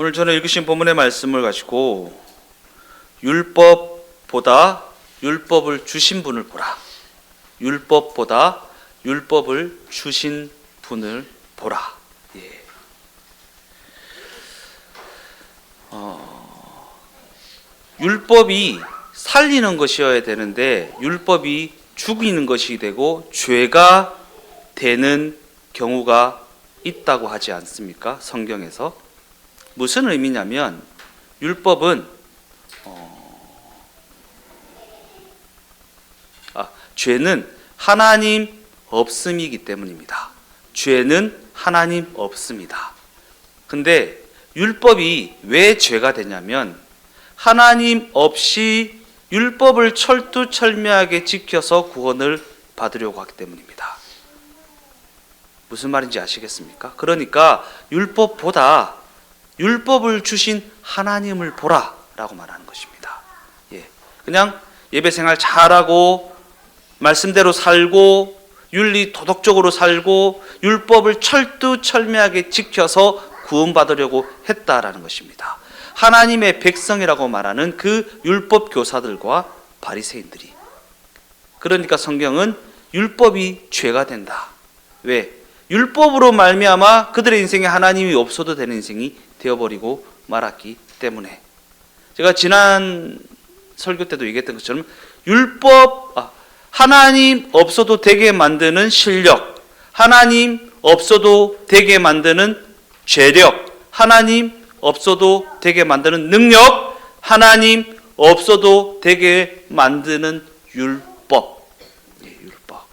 오늘 저는 읽으신 본문의 말씀을 가지고 율법보다 율법을 주신 분을 보라. 율법보다 율법을 주신 분을 보라. 예. 어, 율법이 살리는 것이어야 되는데 율법이 죽이는 것이 되고 죄가 되는 경우가 있다고 하지 않습니까? 성경에서 무슨 의미냐면 율법은 어, 아, 죄는 하나님 없음이기 때문입니다. 죄는 하나님 없습니다. 근데 율법이 왜 죄가 되냐면 하나님 없이 율법을 철두철미하게 지켜서 구원을 받으려고 하기 때문입니다. 무슨 말인지 아시겠습니까? 그러니까 율법보다 율법을 주신 하나님을 보라라고 말하는 것입니다. 예. 그냥 예배 생활 잘하고 말씀대로 살고 윤리 도덕적으로 살고 율법을 철두철미하게 지켜서 구원받으려고 했다라는 것입니다. 하나님의 백성이라고 말하는 그 율법 교사들과 바리새인들이 그러니까 성경은 율법이 죄가 된다. 왜? 율법으로 말미암아 그들의 인생에 하나님이 없어도 되는 인생이 되어버리고 말았기 때문에 제가 지난 설교 때도 얘기했던 것처럼 율법 아, 하나님 없어도 되게 만드는 실력, 하나님 없어도 되게 만드는 죄력, 하나님 없어도 되게 만드는 능력, 하나님 없어도 되게 만드는 율법. 예, 율법.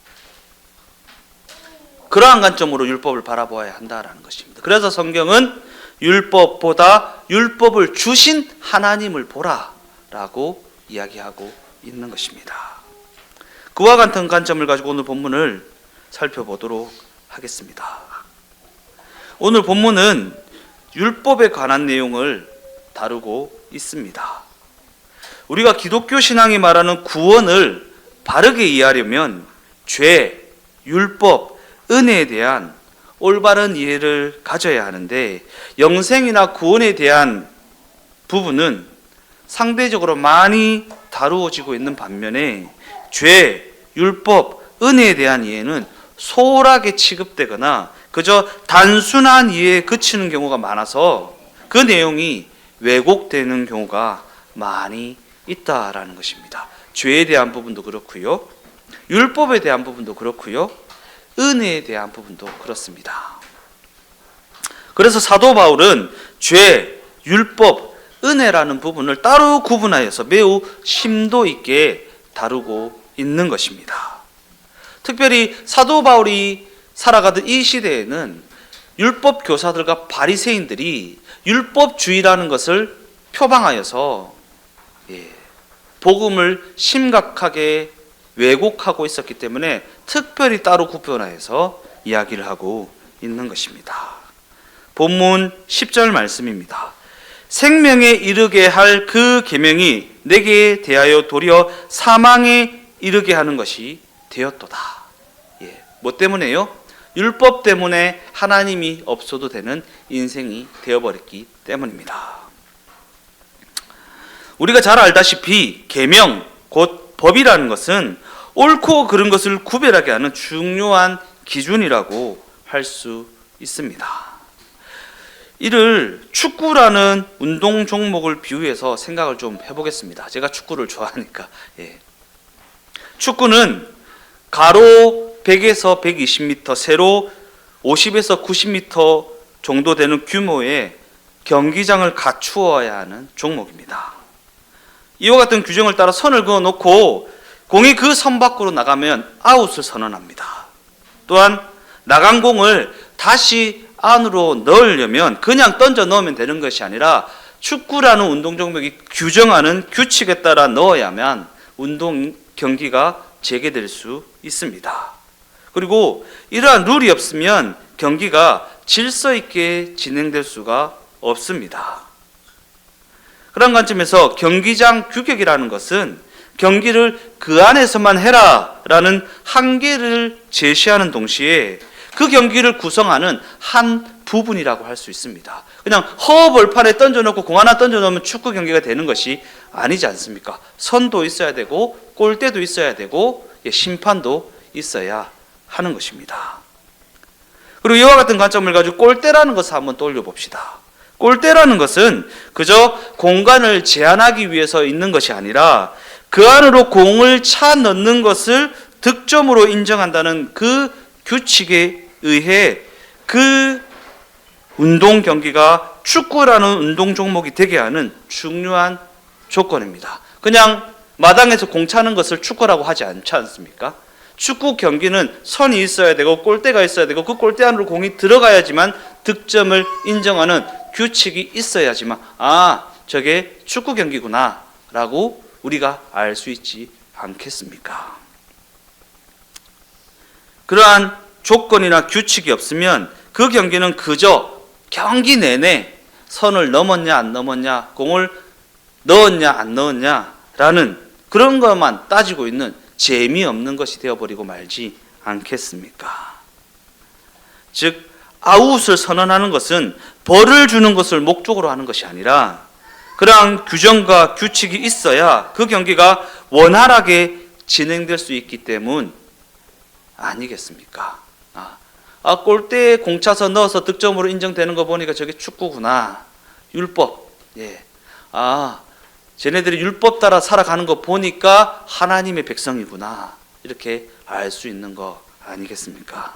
그러한 관점으로 율법을 바라보아야 한다라는 것입니다. 그래서 성경은 율법보다 율법을 주신 하나님을 보라라고 이야기하고 있는 것입니다. 그와 같은 관점을 가지고 오늘 본문을 살펴보도록 하겠습니다. 오늘 본문은 율법에 관한 내용을 다루고 있습니다. 우리가 기독교 신앙이 말하는 구원을 바르게 이해하려면 죄, 율법, 은혜에 대한 올바른 이해를 가져야 하는데 영생이나 구원에 대한 부분은 상대적으로 많이 다루어지고 있는 반면에 죄, 율법, 은혜에 대한 이해는 소홀하게 취급되거나 그저 단순한 이해에 그치는 경우가 많아서 그 내용이 왜곡되는 경우가 많이 있다라는 것입니다. 죄에 대한 부분도 그렇고요. 율법에 대한 부분도 그렇고요. 은혜에 대한 부분도 그렇습니다. 그래서 사도 바울은 죄, 율법, 은혜라는 부분을 따로 구분하여서 매우 심도 있게 다루고 있는 것입니다. 특별히 사도 바울이 살아가던 이 시대에는 율법 교사들과 바리새인들이 율법주의라는 것을 표방하여서 예, 복음을 심각하게 왜곡하고 있었기 때문에 특별히 따로 구분하여서 이야기를 하고 있는 것입니다. 본문 10절 말씀입니다. 생명에 이르게 할 그 계명이 내게 대하여 도리어 사망에 이르게 하는 것이 되었도다. 예, 뭐 때문에요? 율법 때문에 하나님이 없어도 되는 인생이 되어버렸기 때문입니다. 우리가 잘 알다시피 계명 곧 법이라는 것은 옳고 그른 것을 구별하게 하는 중요한 기준이라고 할 수 있습니다. 이를 축구라는 운동 종목을 비유해서 생각을 좀 해보겠습니다. 제가 축구를 좋아하니까. 예. 축구는 가로 100에서 120m, 세로 50에서 90m 정도 되는 규모의 경기장을 갖추어야 하는 종목입니다. 이와 같은 규정을 따라 선을 그어 놓고 공이 그 선 밖으로 나가면 아웃을 선언합니다. 또한 나간 공을 다시 안으로 넣으려면 그냥 던져 넣으면 되는 것이 아니라 축구라는 운동 종목이 규정하는 규칙에 따라 넣어야만 운동 경기가 재개될 수 있습니다. 그리고 이러한 룰이 없으면 경기가 질서 있게 진행될 수가 없습니다. 그런 관점에서 경기장 규격이라는 것은 경기를 그 안에서만 해라라는 한계를 제시하는 동시에 그 경기를 구성하는 한 부분이라고 할 수 있습니다. 그냥 허벌판에 던져놓고 공 하나 던져놓으면 축구 경기가 되는 것이 아니지 않습니까? 선도 있어야 되고 골대도 있어야 되고 예, 심판도 있어야 하는 것입니다. 그리고 이와 같은 관점을 가지고 골대라는 것을 한번 떠올려 봅시다. 골대라는 것은 그저 공간을 제한하기 위해서 있는 것이 아니라 그 안으로 공을 차 넣는 것을 득점으로 인정한다는 그 규칙에 의해 그 운동 경기가 축구라는 운동 종목이 되게 하는 중요한 조건입니다. 그냥 마당에서 공 차는 것을 축구라고 하지 않지 않습니까? 축구 경기는 선이 있어야 되고 골대가 있어야 되고 그 골대 안으로 공이 들어가야지만 득점을 인정하는 규칙이 있어야지만 아 저게 축구 경기구나라고 우리가 알 수 있지 않겠습니까? 그러한 조건이나 규칙이 없으면 그 경기는 그저 경기 내내 선을 넘었냐 안 넘었냐 공을 넣었냐 안 넣었냐라는 그런 것만 따지고 있는 재미없는 것이 되어버리고 말지 않겠습니까? 즉 아웃을 선언하는 것은 벌을 주는 것을 목적으로 하는 것이 아니라 그러한 규정과 규칙이 있어야 그 경기가 원활하게 진행될 수 있기 때문 아니겠습니까? 아, 아 골대에 공 차서 넣어서 득점으로 인정되는 거 보니까 저게 축구구나. 율법. 예. 아, 쟤네들이 율법 따라 살아가는 거 보니까 하나님의 백성이구나. 이렇게 알 수 있는 거 아니겠습니까?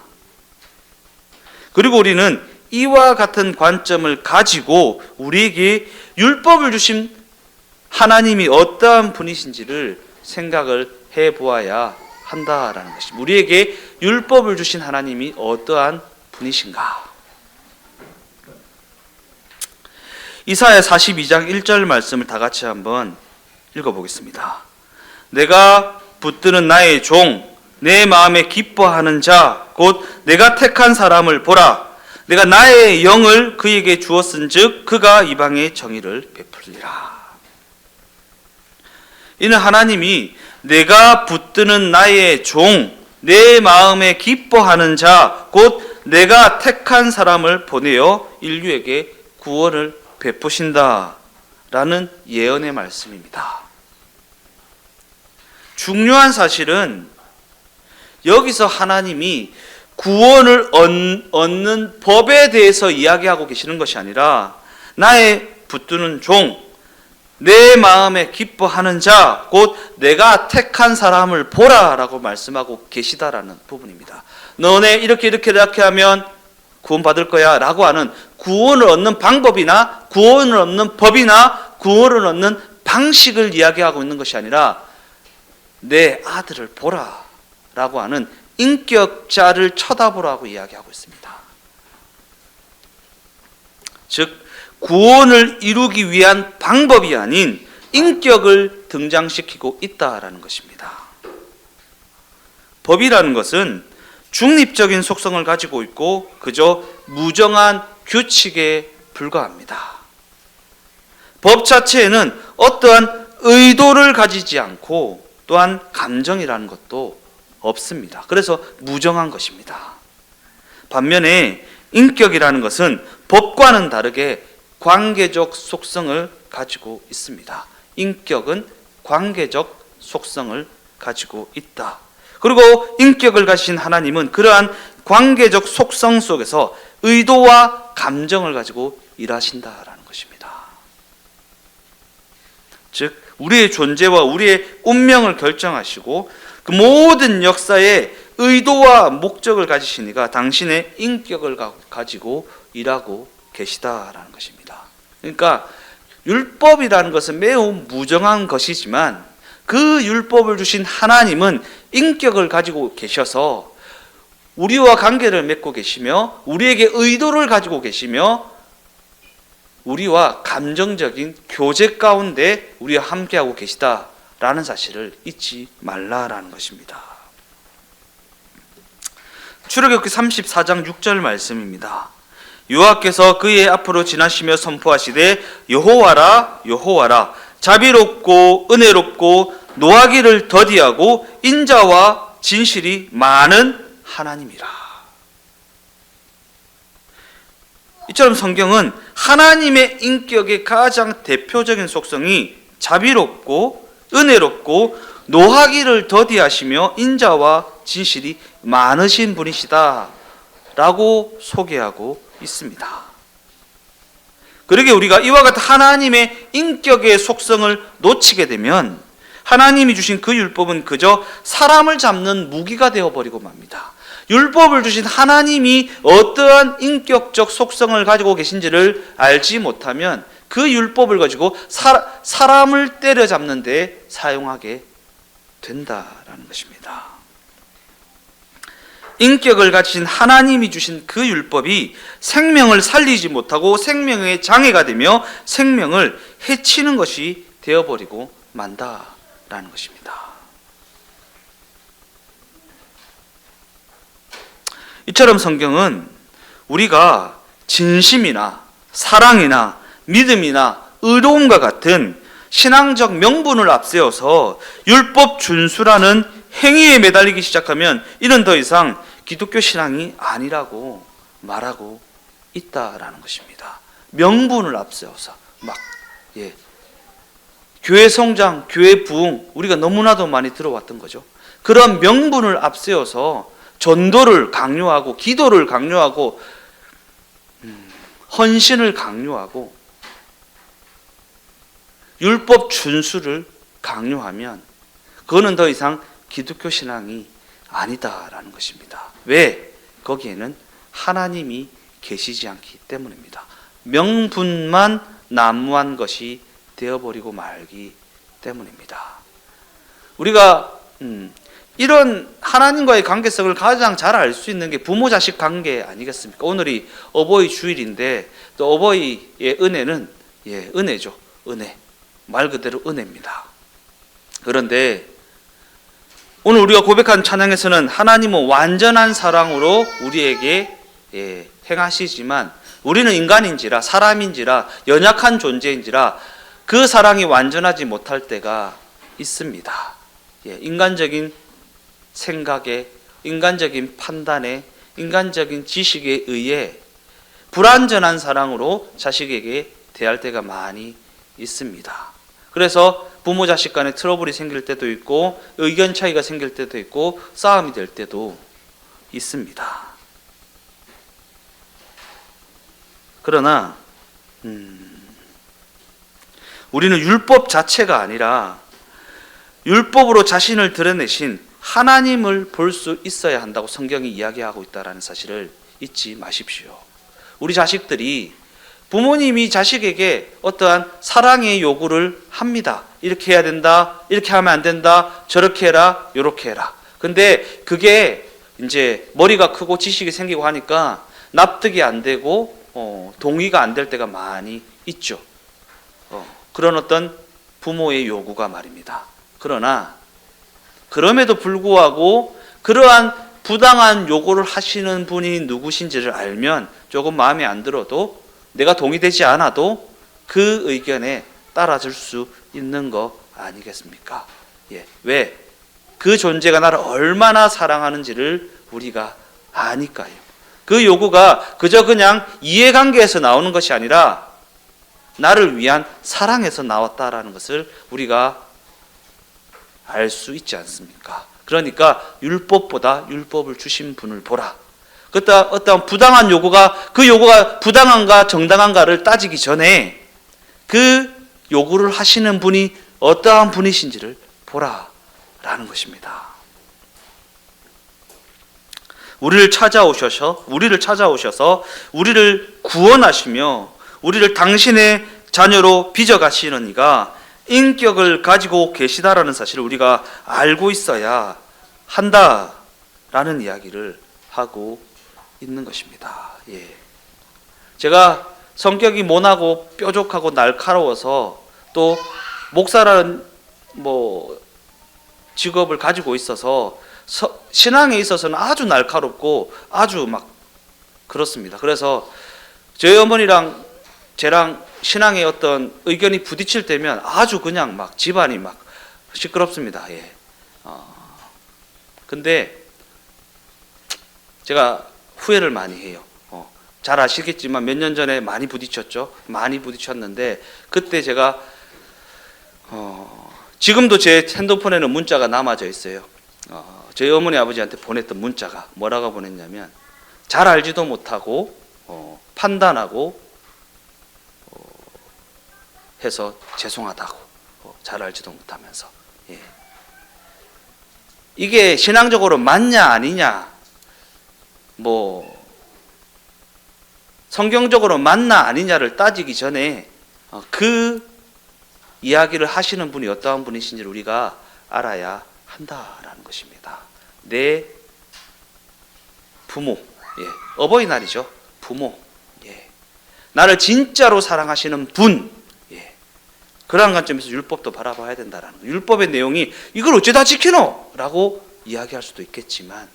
그리고 우리는 이와 같은 관점을 가지고 우리에게 율법을 주신 하나님이 어떠한 분이신지를 생각을 해 보아야 한다라는 것입니다. 우리에게 율법을 주신 하나님이 어떠한 분이신가? 이사야 42장 1절 말씀을 다 같이 한번 읽어 보겠습니다. 내가 붙드는 나의 종, 내 마음에 기뻐하는 자, 곧 내가 택한 사람을 보라. 내가 나의 영을 그에게 주었은즉 그가 이방의 정의를 베풀리라. 이는 하나님이 내가 붙드는 나의 종, 내 마음에 기뻐하는 자, 곧 내가 택한 사람을 보내어 인류에게 구원을 베푸신다. 라는 예언의 말씀입니다. 중요한 사실은 여기서 하나님이 구원을 얻는 법에 대해서 이야기하고 계시는 것이 아니라 나의 붙드는 종, 내 마음에 기뻐하는 자, 곧 내가 택한 사람을 보라라고 말씀하고 계시다라는 부분입니다. 너네 이렇게 이렇게 이렇게 하면 구원 받을 거야 라고 하는 구원을 얻는 방법이나 구원을 얻는 법이나 구원을 얻는 방식을 이야기하고 있는 것이 아니라 내 아들을 보라 라고 하는 인격자를 쳐다보라고 이야기하고 있습니다. 즉, 구원을 이루기 위한 방법이 아닌 인격을 등장시키고 있다라는 것입니다. 법이라는 것은 중립적인 속성을 가지고 있고 그저 무정한 규칙에 불과합니다. 법 자체에는 어떠한 의도를 가지지 않고 또한 감정이라는 것도 없습니다. 그래서 무정한 것입니다. 반면에 인격이라는 것은 법과는 다르게 관계적 속성을 가지고 있습니다. 인격은 관계적 속성을 가지고 있다. 그리고 인격을 가진 하나님은 그러한 관계적 속성 속에서 의도와 감정을 가지고 일하신다라는 것입니다. 즉 우리의 존재와 우리의 운명을 결정하시고 그 모든 역사에 의도와 목적을 가지시니까 당신의 인격을 가지고 일하고 계시다라는 것입니다. 그러니까 율법이라는 것은 매우 무정한 것이지만 그 율법을 주신 하나님은 인격을 가지고 계셔서 우리와 관계를 맺고 계시며 우리에게 의도를 가지고 계시며 우리와 감정적인 교제 가운데 우리와 함께하고 계시다 라는 사실을 잊지 말라라는 것입니다. 출애굽기 34장 6절 말씀입니다. 여호와께서 그의 앞으로 지나시며 선포하시되 여호와라 여호와라 자비롭고 은혜롭고 노하기를 더디하고 인자와 진실이 많은 하나님이라. 이처럼 성경은 하나님의 인격의 가장 대표적인 속성이 자비롭고 은혜롭고 노하기를 더디하시며 인자와 진실이 많으신 분이시다 라고 소개하고 있습니다. 그러게 우리가 이와 같은 하나님의 인격의 속성을 놓치게 되면 하나님이 주신 그 율법은 그저 사람을 잡는 무기가 되어 버리고 맙니다. 율법을 주신 하나님이 어떠한 인격적 속성을 가지고 계신지를 알지 못하면 그 율법을 가지고 사, 사람을 때려잡는 데 사용하게 된다라는 것입니다. 인격을 가진 하나님이 주신 그 율법이 생명을 살리지 못하고 생명의 장애가 되며 생명을 해치는 것이 되어버리고 만다라는 것입니다. 이처럼 성경은 우리가 진심이나 사랑이나 믿음이나 의로움과 같은 신앙적 명분을 앞세워서 율법 준수라는 행위에 매달리기 시작하면 이는 더 이상 기독교 신앙이 아니라고 말하고 있다라는 것입니다. 명분을 앞세워서 막 예. 교회 성장, 교회 부흥 우리가 너무나도 많이 들어왔던 거죠. 그런 명분을 앞세워서 전도를 강요하고 기도를 강요하고 음, 헌신을 강요하고 율법 준수를 강요하면 그거는 더 이상 기독교 신앙이 아니다라는 것입니다. 왜? 거기에는 하나님이 계시지 않기 때문입니다. 명분만 난무한 것이 되어버리고 말기 때문입니다. 우리가 음, 이런 하나님과의 관계성을 가장 잘 알 수 있는 게 부모 자식 관계 아니겠습니까? 오늘이 어버이 주일인데 또 어버이의 은혜는 예, 은혜죠. 은혜. 말 그대로 은혜입니다. 그런데 오늘 우리가 고백한 찬양에서는 하나님은 완전한 사랑으로 우리에게 예, 행하시지만 우리는 인간인지라 사람인지라 연약한 존재인지라 그 사랑이 완전하지 못할 때가 있습니다. 예, 인간적인 생각에, 인간적인 판단에, 인간적인 지식에 의해 불완전한 사랑으로 자식에게 대할 때가 많이 있습니다. 그래서 부모 자식 간에 트러블이 생길 때도 있고 의견 차이가 생길 때도 있고 싸움이 될 때도 있습니다. 그러나 음, 우리는 율법 자체가 아니라 율법으로 자신을 드러내신 하나님을 볼 수 있어야 한다고 성경이 이야기하고 있다라는 사실을 잊지 마십시오. 우리 자식들이 부모님이 자식에게 어떠한 사랑의 요구를 합니다. 이렇게 해야 된다. 이렇게 하면 안 된다. 저렇게 해라. 요렇게 해라. 근데 그게 이제 머리가 크고 지식이 생기고 하니까 납득이 안 되고 어, 동의가 안 될 때가 많이 있죠. 어, 그런 어떤 부모의 요구가 말입니다. 그러나 그럼에도 불구하고 그러한 부당한 요구를 하시는 분이 누구신지를 알면 조금 마음에 안 들어도 내가 동의되지 않아도 그 의견에 따라줄 수 있는 거 아니겠습니까? 예. 왜? 그 존재가 나를 얼마나 사랑하는지를 우리가 아니까요. 그 요구가 그저 그냥 이해관계에서 나오는 것이 아니라 나를 위한 사랑에서 나왔다라는 것을 우리가 알 수 있지 않습니까? 그러니까 율법보다 율법을 주신 분을 보라. 그때 어떤 부당한 요구가 그 요구가 부당한가 정당한가를 따지기 전에 그 요구를 하시는 분이 어떠한 분이신지를 보라라는 것입니다. 우리를 찾아오셔서 우리를 찾아오셔서 우리를 구원하시며 우리를 당신의 자녀로 빚어 가시는 이가 인격을 가지고 계시다라는 사실을 우리가 알고 있어야 한다라는 이야기를 하고 있는 것입니다. 예. 제가 성격이 모나고 뾰족하고 날카로워서 또 목사라는 뭐 직업을 가지고 있어서 서, 신앙에 있어서는 아주 날카롭고 아주 막 그렇습니다. 그래서 저희 어머니랑 저랑 신앙의 어떤 의견이 부딪힐 때면 아주 그냥 막 집안이 막 시끄럽습니다. 예. 어, 근데 제가 후회를 많이 해요. 어, 잘 아시겠지만 몇 년 전에 많이 부딪혔죠. 많이 부딪혔는데 그때 제가 어, 지금도 제 핸드폰에는 문자가 남아져 있어요. 어, 저희 어머니 아버지한테 보냈던 문자가 뭐라고 보냈냐면 잘 알지도 못하고 어, 판단하고 어, 해서 죄송하다고 어, 잘 알지도 못하면서 예. 이게 신앙적으로 맞냐 아니냐 뭐 성경적으로 맞나 아니냐를 따지기 전에 어, 그 이야기를 하시는 분이 어떠한 분이신지를 우리가 알아야 한다라는 것입니다. 내 부모, 예, 어버이날이죠. 부모, 예, 나를 진짜로 사랑하시는 분, 예, 그러한 관점에서 율법도 바라봐야 된다라는 거. 율법의 내용이 이걸 어쩌다 지키노?라고 이야기할 수도 있겠지만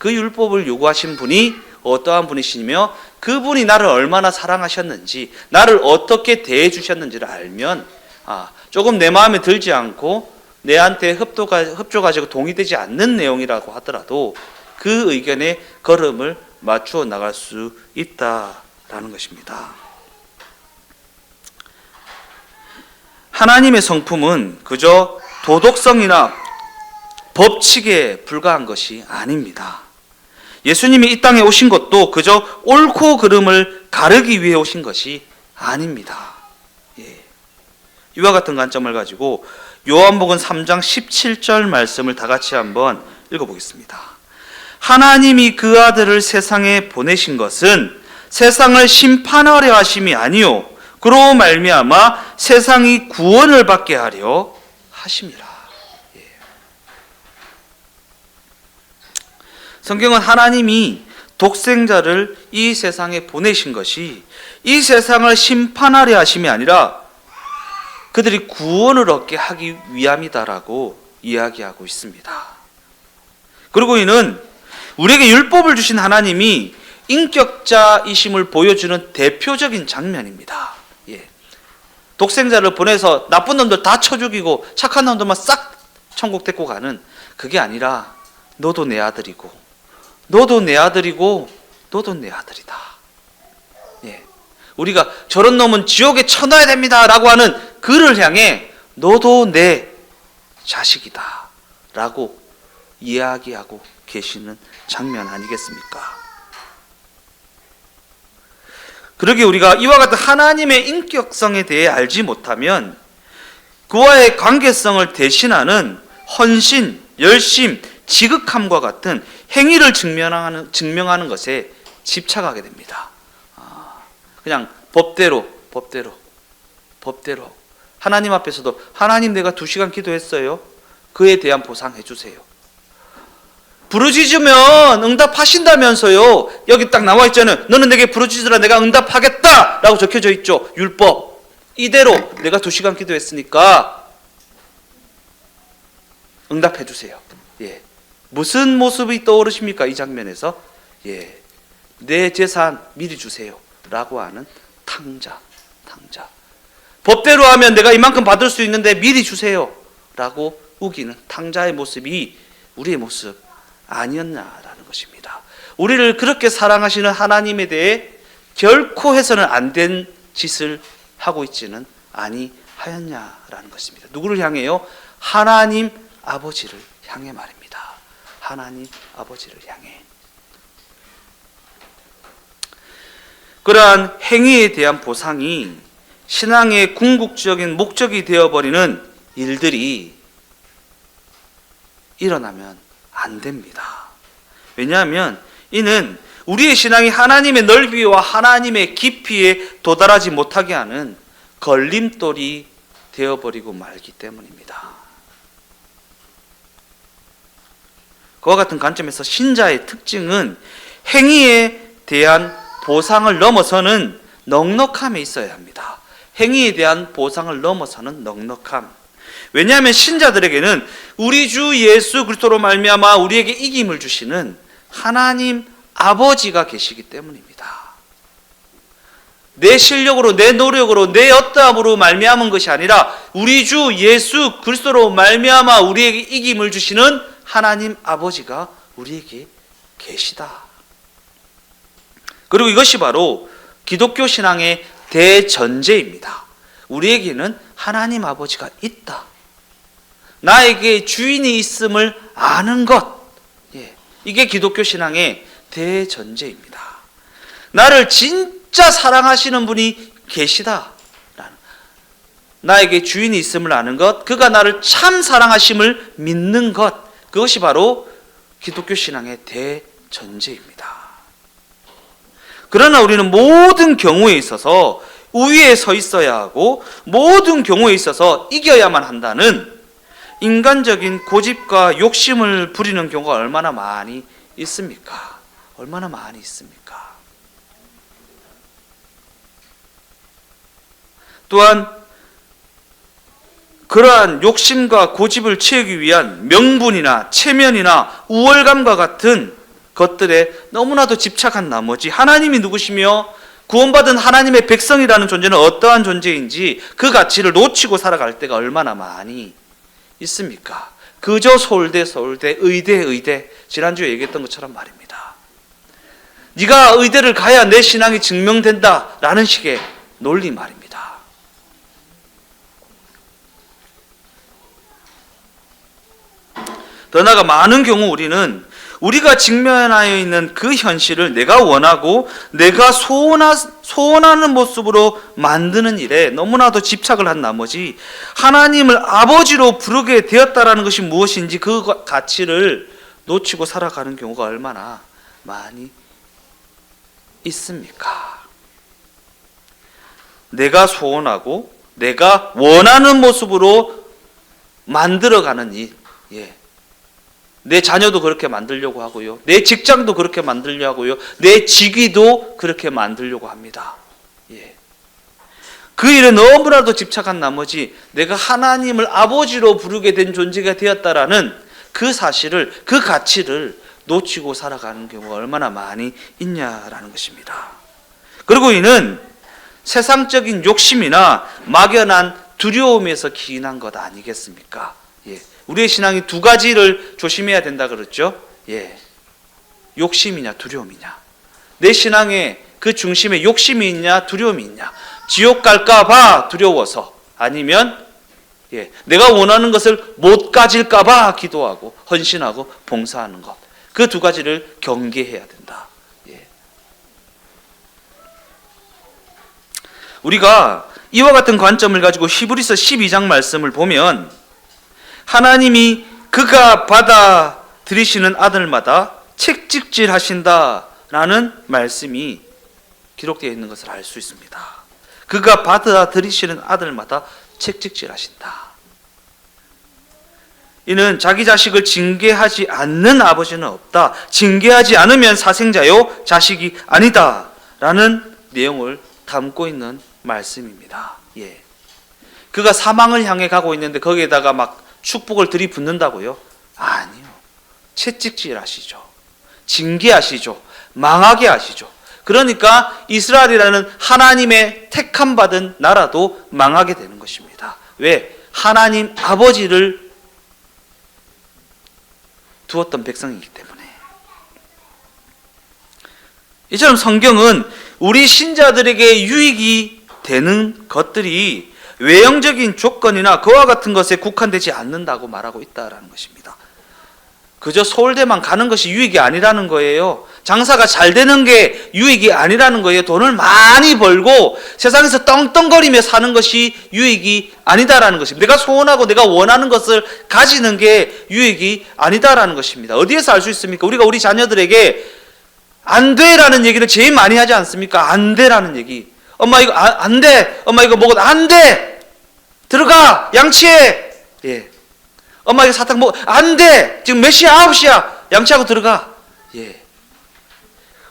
그 율법을 요구하신 분이 어떠한 분이시며 그분이 나를 얼마나 사랑하셨는지 나를 어떻게 대해 주셨는지를 알면 아, 조금 내 마음에 들지 않고 내한테 협조가, 협조가지고 동의되지 않는 내용이라고 하더라도 그 의견에 걸음을 맞추어 나갈 수 있다라는 것입니다. 하나님의 성품은 그저 도덕성이나 법칙에 불과한 것이 아닙니다. 예수님이 이 땅에 오신 것도 그저 옳고 그름을 가르기 위해 오신 것이 아닙니다. 예. 이와 같은 관점을 가지고 요한복음 3장 17절 말씀을 다 같이 한번 읽어보겠습니다. 하나님이 그 아들을 세상에 보내신 것은 세상을 심판하려 하심이 아니요 그로 말미암아 세상이 구원을 받게 하려 하심이라. 예. 성경은 하나님이 독생자를 이 세상에 보내신 것이 이 세상을 심판하려 하심이 아니라 그들이 구원을 얻게 하기 위함이다라고 이야기하고 있습니다. 그리고 이는 우리에게 율법을 주신 하나님이 인격자이심을 보여주는 대표적인 장면입니다. 예. 독생자를 보내서 나쁜 놈들 다 쳐 죽이고 착한 놈들만 싹 천국 데리고 가는 그게 아니라 너도 내 아들이고 너도 내 아들이고 너도 내 아들이다. 예. 우리가 저런 놈은 지옥에 쳐넣어야 됩니다라고 하는 그를 향해 너도 내 자식이다 라고 이야기하고 계시는 장면 아니겠습니까? 그러게 우리가 이와 같은 하나님의 인격성에 대해 알지 못하면 그와의 관계성을 대신하는 헌신, 열심, 지극함과 같은 행위를 증명하는, 증명하는 것에 집착하게 됩니다. 아, 그냥 법대로, 법대로, 법대로. 하나님 앞에서도 하나님 내가 두 시간 기도했어요. 그에 대한 보상해 주세요. 부르짖으면 응답하신다면서요. 여기 딱 나와 있잖아요. 너는 내게 부르짖으라 내가 응답하겠다라고 적혀져 있죠. 율법. 이대로 내가 두 시간 기도했으니까 응답해 주세요. 예. 무슨 모습이 떠오르십니까? 이 장면에서 예. 내 재산 미리 주세요라고 하는 탕자, 탕자. 법대로 하면 내가 이만큼 받을 수 있는데 미리 주세요라고 우기는 탕자의 모습이 우리의 모습 아니었나라는 것입니다. 우리를 그렇게 사랑하시는 하나님에 대해 결코 해서는 안 된 짓을 하고 있지는 아니하였냐라는 것입니다. 누구를 향해요? 하나님 아버지를 향해 말입니다. 하나님 아버지를 향해. 그러한 행위에 대한 보상이 신앙의 궁극적인 목적이 되어버리는 일들이 일어나면 안 됩니다. 왜냐하면 이는 우리의 신앙이 하나님의 넓이와 하나님의 깊이에 도달하지 못하게 하는 걸림돌이 되어버리고 말기 때문입니다. 그와 같은 관점에서 신자의 특징은 행위에 대한 보상을 넘어서는 넉넉함에 있어야 합니다. 행위에 대한 보상을 넘어서는 넉넉함. 왜냐하면 신자들에게는 우리 주 예수 그리스도로 말미암아 우리에게 이김을 주시는 하나님 아버지가 계시기 때문입니다. 내 실력으로 내 노력으로 내 어떠함으로 말미암은 것이 아니라 우리 주 예수 그리스도로 말미암아 우리에게 이김을 주시는 하나님 아버지가 우리에게 계시다. 그리고 이것이 바로 기독교 신앙의 대전제입니다. 우리에게는 하나님 아버지가 있다. 나에게 주인이 있음을 아는 것. 예, 이게 기독교 신앙의 대전제입니다. 나를 진짜 사랑하시는 분이 계시다. 나에게 주인이 있음을 아는 것, 그가 나를 참 사랑하심을 믿는 것, 그것이 바로 기독교 신앙의 대전제입니다. 그러나 우리는 모든 경우에 있어서 우위에 서 있어야 하고 모든 경우에 있어서 이겨야만 한다는 인간적인 고집과 욕심을 부리는 경우가 얼마나 많이 있습니까? 얼마나 많이 있습니까? 또한 그러한 욕심과 고집을 채우기 위한 명분이나 체면이나 우월감과 같은 것들에 너무나도 집착한 나머지 하나님이 누구시며 구원받은 하나님의 백성이라는 존재는 어떠한 존재인지 그 가치를 놓치고 살아갈 때가 얼마나 많이 있습니까? 그저 서울대 서울대 의대 의대 지난주에 얘기했던 것처럼 말입니다. 네가 의대를 가야 내 신앙이 증명된다라는 식의 논리 말입니다. 더 나아가 많은 경우 우리는 우리가 직면하여 있는 그 현실을 내가 원하고 내가 소원하, 소원하는 모습으로 만드는 일에 너무나도 집착을 한 나머지 하나님을 아버지로 부르게 되었다라는 것이 무엇인지 그 가치를 놓치고 살아가는 경우가 얼마나 많이 있습니까? 내가 소원하고 내가 원하는 모습으로 만들어가는 일, 예. 내 자녀도 그렇게 만들려고 하고요. 내 직장도 그렇게 만들려고 하고요. 내 직위도 그렇게 만들려고 합니다. 예. 그 일에 너무나도 집착한 나머지 내가 하나님을 아버지로 부르게 된 존재가 되었다라는 그 사실을, 그 가치를 놓치고 살아가는 경우가 얼마나 많이 있냐라는 것입니다. 그리고 이는 세상적인 욕심이나 막연한 두려움에서 기인한 것 아니겠습니까? 예. 우리의 신앙이 두 가지를 조심해야 된다 그랬죠. 예. 욕심이냐 두려움이냐. 내 신앙의 그 중심에 욕심이 있냐 두려움이 있냐. 지옥 갈까 봐 두려워서 아니면 예, 내가 원하는 것을 못 가질까 봐 기도하고 헌신하고 봉사하는 것. 그 두 가지를 경계해야 된다. 예. 우리가 이와 같은 관점을 가지고 히브리서 12장 말씀을 보면 하나님이 그가 받아들이시는 아들마다 책찍질 하신다라는 말씀이 기록되어 있는 것을 알 수 있습니다. 그가 받아들이시는 아들마다 책찍질 하신다. 이는 자기 자식을 징계하지 않는 아버지는 없다. 징계하지 않으면 사생자요 자식이 아니다. 라는 내용을 담고 있는 말씀입니다. 예. 그가 사망을 향해 가고 있는데 거기에다가 막 축복을 들이붓는다고요? 아니요. 채찍질 하시죠. 징계하시죠. 망하게 하시죠. 그러니까 이스라엘이라는 하나님의 택함 받은 나라도 망하게 되는 것입니다. 왜? 하나님 아버지를 두었던 백성이기 때문에. 이처럼 성경은 우리 신자들에게 유익이 되는 것들이 외형적인 조건이나 그와 같은 것에 국한되지 않는다고 말하고 있다라는 것입니다. 그저 서울대만 가는 것이 유익이 아니라는 거예요. 장사가 잘 되는 게 유익이 아니라는 거예요. 돈을 많이 벌고 세상에서 떵떵거리며 사는 것이 유익이 아니다라는 것입니다. 내가 소원하고 내가 원하는 것을 가지는 게 유익이 아니다라는 것입니다. 어디에서 알 수 있습니까? 우리가 우리 자녀들에게 안 돼라는 얘기를 제일 많이 하지 않습니까? 안 돼라는 얘기. 엄마 이거 안, 안 돼. 엄마 이거 먹어도 안 돼. 들어가 양치해. 예. 엄마 이거 사탕 먹. 안 돼. 지금 몇 시야? 아홉 시야. 양치하고 들어가. 예.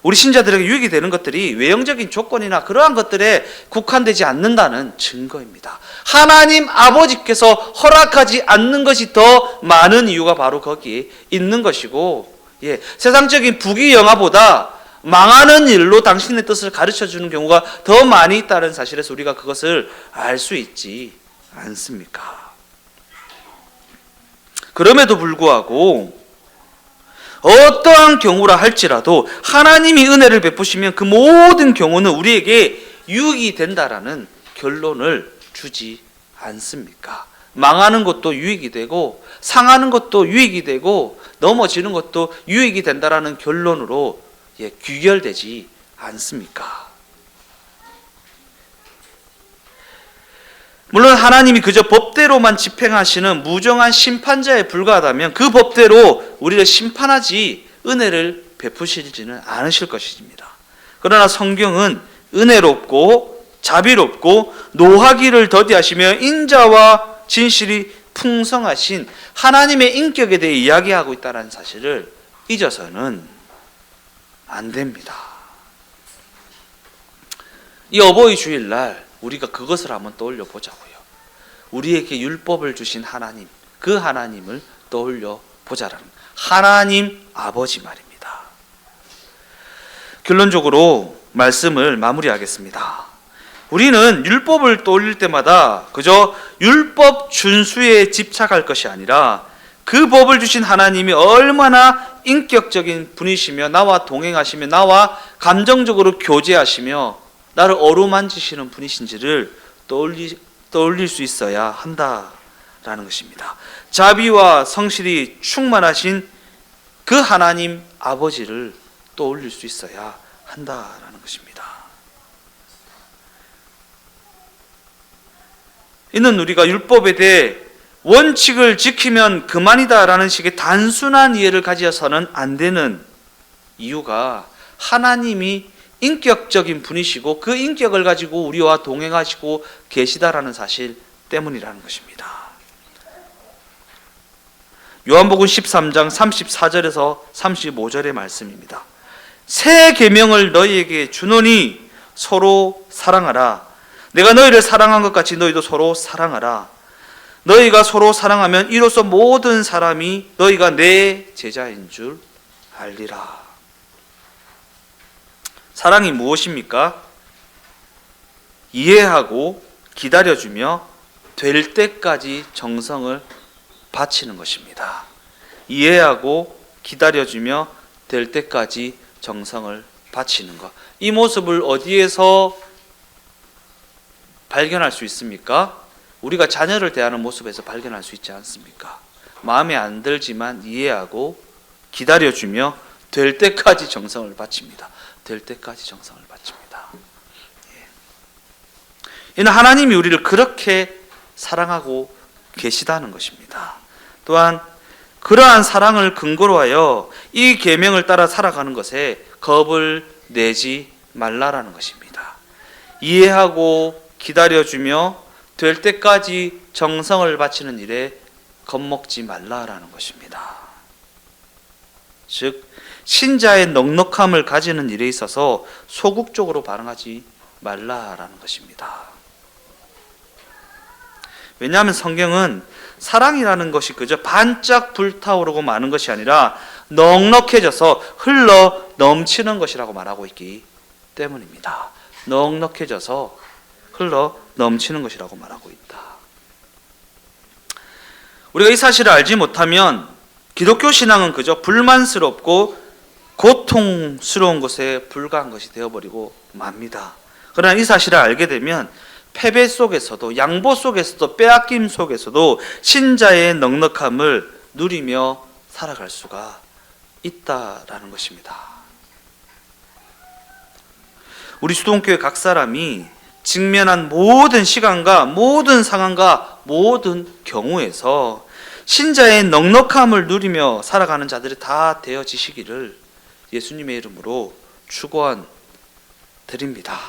우리 신자들에게 유익이 되는 것들이 외형적인 조건이나 그러한 것들에 국한되지 않는다는 증거입니다. 하나님 아버지께서 허락하지 않는 것이 더 많은 이유가 바로 거기에 있는 것이고, 예, 세상적인 부귀 영화보다 망하는 일로 당신의 뜻을 가르쳐 주는 경우가 더 많이 있다는 사실에서 우리가 그것을 알 수 있지 않습니까? 그럼에도 불구하고 어떠한 경우라 할지라도 하나님이 은혜를 베푸시면 그 모든 경우는 우리에게 유익이 된다라는 결론을 주지 않습니까? 망하는 것도 유익이 되고 상하는 것도 유익이 되고 넘어지는 것도 유익이 된다라는 결론으로 예, 귀결되지 않습니까? 물론 하나님이 그저 법대로만 집행하시는 무정한 심판자에 불과하다면 그 법대로 우리를 심판하지 은혜를 베푸시지는 않으실 것입니다. 그러나 성경은 은혜롭고 자비롭고 노하기를 더디하시며 인자와 진실이 풍성하신 하나님의 인격에 대해 이야기하고 있다는 사실을 잊어서는 안 됩니다. 이 어버이 주일날 우리가 그것을 한번 떠올려 보자고요. 우리에게 율법을 주신 하나님, 그 하나님을 떠올려 보자라는 하나님 아버지 말입니다. 결론적으로 말씀을 마무리하겠습니다. 우리는 율법을 떠올릴 때마다 그저 율법 준수에 집착할 것이 아니라 그 법을 주신 하나님이 얼마나 인격적인 분이시며 나와 동행하시며 나와 감정적으로 교제하시며 나를 어루만지시는 분이신지를 떠올리, 떠올릴 수 있어야 한다라는 것입니다. 자비와 성실이 충만하신 그 하나님 아버지를 떠올릴 수 있어야 한다라는 것입니다. 이는 우리가 율법에 대해 원칙을 지키면 그만이다라는 식의 단순한 이해를 가지어서는 안 되는 이유가 하나님이 인격적인 분이시고 그 인격을 가지고 우리와 동행하시고 계시다라는 사실 때문이라는 것입니다. 요한복음 13장 34절에서 35절의 말씀입니다. 새 계명을 너희에게 주노니 서로 사랑하라. 내가 너희를 사랑한 것 같이 너희도 서로 사랑하라. 너희가 서로 사랑하면 이로써 모든 사람이 너희가 내 제자인 줄 알리라. 사랑이 무엇입니까? 이해하고 기다려주며 될 때까지 정성을 바치는 것입니다. 이해하고 기다려주며 될 때까지 정성을 바치는 것. 이 모습을 어디에서 발견할 수 있습니까? 우리가 자녀를 대하는 모습에서 발견할 수 있지 않습니까? 마음에 안 들지만 이해하고 기다려주며 될 때까지 정성을 바칩니다. 될 때까지 정성을 바칩니다. 예. 이는 하나님이 우리를 그렇게 사랑하고 계시다는 것입니다. 또한 그러한 사랑을 근거로 하여 이 계명을 따라 살아가는 것에 겁을 내지 말라라는 것입니다. 이해하고 기다려주며 될 때까지 정성을 바치는 일에 겁먹지 말라라는 것입니다. 즉 신자의 넉넉함을 가지는 일에 있어서 소극적으로 반응하지 말라라는 것입니다. 왜냐하면 성경은 사랑이라는 것이 그저 반짝 불타오르고 마는 것이 아니라 넉넉해져서 흘러 넘치는 것이라고 말하고 있기 때문입니다. 넉넉해져서 흘러 넘치는 것이라고 말하고 있다. 우리가 이 사실을 알지 못하면 기독교 신앙은 그저 불만스럽고 고통스러운 것에 불과한 것이 되어버리고 맙니다. 그러나 이 사실을 알게 되면 패배 속에서도 양보 속에서도 빼앗김 속에서도 신자의 넉넉함을 누리며 살아갈 수가 있다라는 것입니다. 우리 수동교회 각 사람이 직면한 모든 시간과 모든 상황과 모든 경우에서 신자의 넉넉함을 누리며 살아가는 자들이 다 되어지시기를 예수님의 이름으로 축원 드립니다.